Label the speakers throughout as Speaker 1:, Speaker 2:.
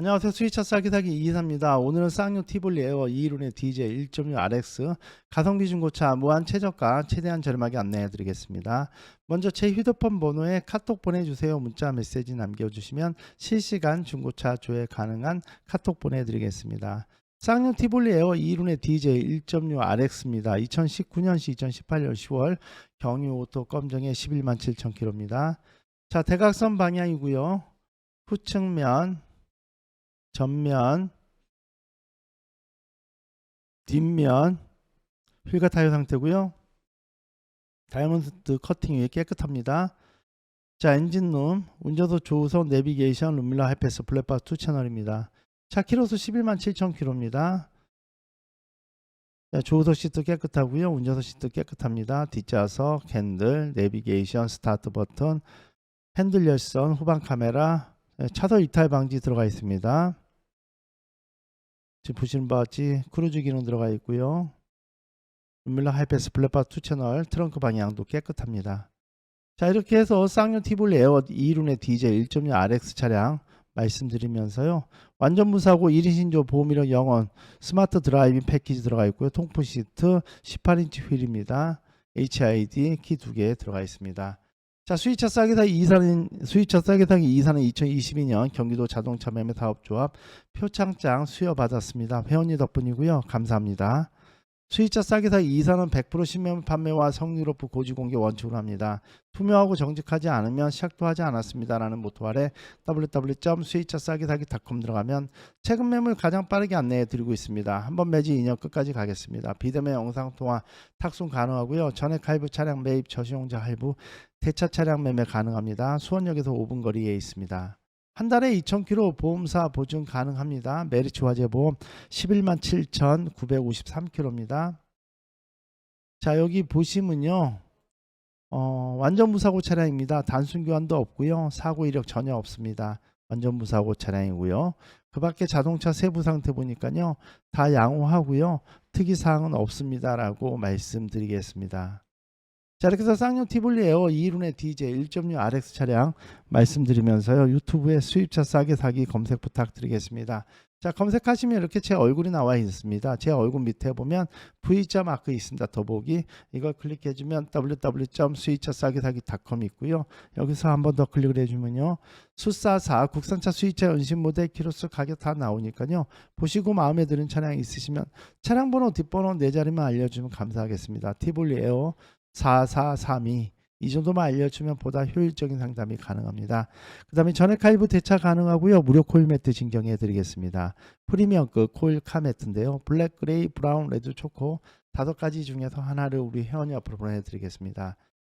Speaker 1: 안녕하세요. 스위차 싸기 사기 이기사입니다. 오늘은 쌍용 티볼리 에어 216의 DJ 1.6 RX 가성비 중고차 무한 최저가 최대한 저렴하게 안내해 드리겠습니다. 먼저 제 휴대폰 번호에 카톡 보내주세요. 문자 메시지 남겨주시면 실시간 중고차 조회 가능한 카톡 보내드리겠습니다. 쌍용 티볼리 에어 216의 DJ 1.6 RX입니다. 2019년시 2018년 10월 경유 오토 검정에 11만 7천 킬로입니다. 자 대각선 방향이고요. 후측면 전면, 뒷면 휠과 타이어 상태고요. 다이아몬드 커팅 위에 깨끗합니다. 자 엔진룸, 운전석 조우석 내비게이션 룸밀러 하이패스 블랙박스 2 채널입니다. 차 키로수 11만 7천 킬로입니다. 자, 조우석 시트 깨끗하고요. 운전석 시트 깨끗합니다. 뒷좌석, 핸들, 내비게이션, 스타트 버튼, 핸들 열선, 후방 카메라, 네, 차도 이탈 방지 들어가 있습니다. 지금 보시는 바와 같이 크루즈 기능 들어가 있고요. 룸밀러 하이패스 블랙박스 2 채널 트렁크 방향도 깨끗합니다. 자 이렇게 해서 쌍용 티볼리 에어 2륜의 DJ 1.6 RX 차량 말씀드리면서요. 완전 무사고 1인 신조 보험 이력 영원 스마트 드라이빙 패키지 들어가 있고요. 통풍 시트 18인치 휠입니다. HID 키두개 들어가 있습니다. 자, 수위차 싸게 사기 이사는 수위차 싸게 사기 이사는 2022년 경기도 자동차 매매 사업조합 표창장 수여 받았습니다. 회원님 덕분이고요. 감사합니다. 수위차 싸게 사기 이 사는 100% 신명 판매와 성유로프 고지 공개 원칙으로 합니다. 투명하고 정직하지 않으면 시작도 하지 않았습니다라는 모토 아래 www.수위차싸게 사기.com 들어가면 최근 매물 가장 빠르게 안내해 드리고 있습니다. 한 번 매지 2년 끝까지 가겠습니다. 비대면 영상 통화 탁송 가능하고요. 전액 할부 차량 매입 저시용자 할부 대차 차량 매매 가능합니다. 수원역에서 5분 거리에 있습니다. 한 달에 2,000km 보험사 보증 가능합니다. 메리츠 화재 보험 11만 7,953km입니다. 자 여기 보시면요. 어, 완전 무사고 차량입니다. 단순 교환도 없고요. 사고 이력 전혀 없습니다. 완전 무사고 차량이고요. 그 밖에 자동차 세부 상태 보니까요. 다 양호하고요. 특이 사항은 없습니다라고 말씀드리겠습니다. 자 이렇게 해서 쌍용 티볼리 에어 2륜의 DJ 1.6 RX 차량 말씀드리면서요. 유튜브에 수입차 싸게 사기 검색 부탁드리겠습니다. 자 검색하시면 이렇게 제 얼굴이 나와 있습니다. 제 얼굴 밑에 보면 V자 마크 있습니다. 더보기. 이걸 클릭해주면 www.수입차 싸게 사기.com 있고요. 여기서 한번 더 클릭을 해주면요. 수사사 국산차 수입차 연신 모델 키로수 가격 다 나오니까요. 보시고 마음에 드는 차량 있으시면 차량 번호 뒷번호 네 자리만 알려주면 감사하겠습니다. 티볼리 에어 4432 이 정도만 알려주면 보다 효율적인 상담이 가능합니다. 그 다음에 전액 할부 대차 가능하고요. 무료 코일 매트 진경해 드리겠습니다. 프리미엄급 코일 카 매트인데요. 블랙, 그레이, 브라운, 레드, 초코 다섯 가지 중에서 하나를 우리 회원이 앞으로 보내드리겠습니다.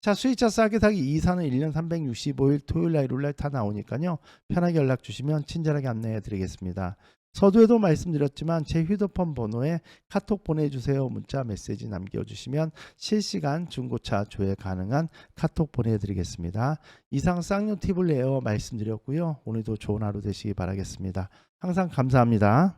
Speaker 1: 자 수입차 싸게 사기 이사는 1년 365일 토요일 날 일요일 날 다 나오니까요 편하게 연락 주시면 친절하게 안내해 드리겠습니다 서두에도 말씀드렸지만 제 휴대폰 번호에 카톡 보내주세요 문자 메시지 남겨주시면 실시간 중고차 조회 가능한 카톡 보내드리겠습니다. 이상 쌍용 팁을 내어 말씀드렸고요. 오늘도 좋은 하루 되시기 바라겠습니다. 항상 감사합니다.